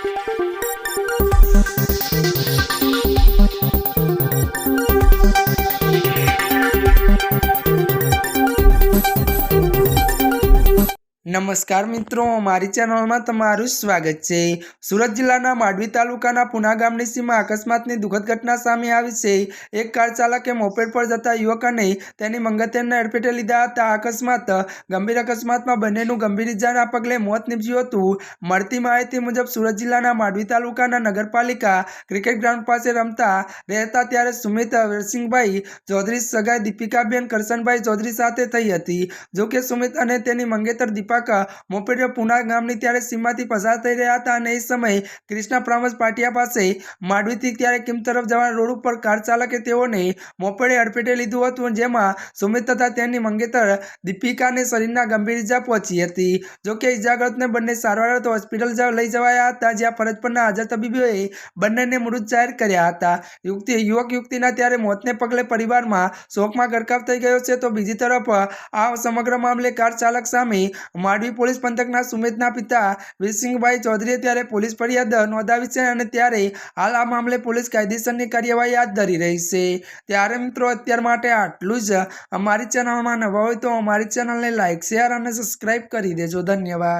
Thank you. નમસ્કાર મિત્રો, મારી ચેનલમાં તમારું સ્વાગત છે. સુરત જિલ્લાના માંડવી તાલુકાના પુના ગામની સીમા અકસ્માતની દુઃખદ ઘટના સામે આવી છે. એક કાર ચાલકે મોપેડ પર જતા યુવકને તેની મંગતિયાને અડફેટે લીધા હતા. અકસ્માત ગંભીર અકસ્માતમાં બંનેનું ગંભીર ઇજાના પગલે મોત નીપજ્યું હતું. મળતી માહિતી મુજબ સુરત જિલ્લાના માંડવી તાલુકાના નગરપાલિકા ક્રિકેટ ગ્રાઉન્ડ પાસે રમતા રહેતા ત્યારે સુમિત વીરસિંહભાઈ ચૌધરી, સગાઈ દીપિકાબેન કરશનભાઈ ચૌધરી સાથે થઈ હતી. જોકે સુમિત અને તેની મંગેતર દીપક મોપેડ પુના ગામની ત્યારે સીમાથી પસાર થઈ રહ્યા હતા અને એ સમયે ક્રિષ્ના પ્રામજ પાટિયા પાસે માંડવીથી ત્યારે કિમ તરફ જવાના રોડ ઉપર કાર ચાલકે તેઓને મોપેડે અડફેટે લીધું હતું, જેમાં સુમિત તથા તેની મંગેતર દીપિકાને શરીરના ગંભીર ઇજા પહોંચી હતી. જોકે ઇજાગ્રસ્તને બંને સારવાર અર્થે હોસ્પિટલ લઈ જવાયા હતા, જ્યાં ફરજ પરના હાજર તબીબોએ બંનેને મૃત જાહેર કર્યા હતા. યુવતી, યુવક, યુવતીના ત્યારે મોતને પગલે પરિવારમાં શોકમાં ગરકાવ થઈ ગયો છે. તો બીજી તરફ આ સમગ્ર મામલે કાર ચાલક સામે માંડવી પોલીસ પંથકના સુમિતના પિતા વીરસિંહભાઈ ચૌધરીએ ત્યારે પોલીસ ફરિયાદ નોંધાવી છે અને ત્યારે હાલ આ મામલે પોલીસ કાયદેસરની કાર્યવાહી હાથ ધરી રહી છે. ત્યારે મિત્રો, અત્યાર માટે આટલું જ. અમારી ચેનલમાં નવા હોય તો અમારી ચેનલને લાઇક શેર અને સબસ્ક્રાઇબ કરી દેજો. ધન્યવાદ.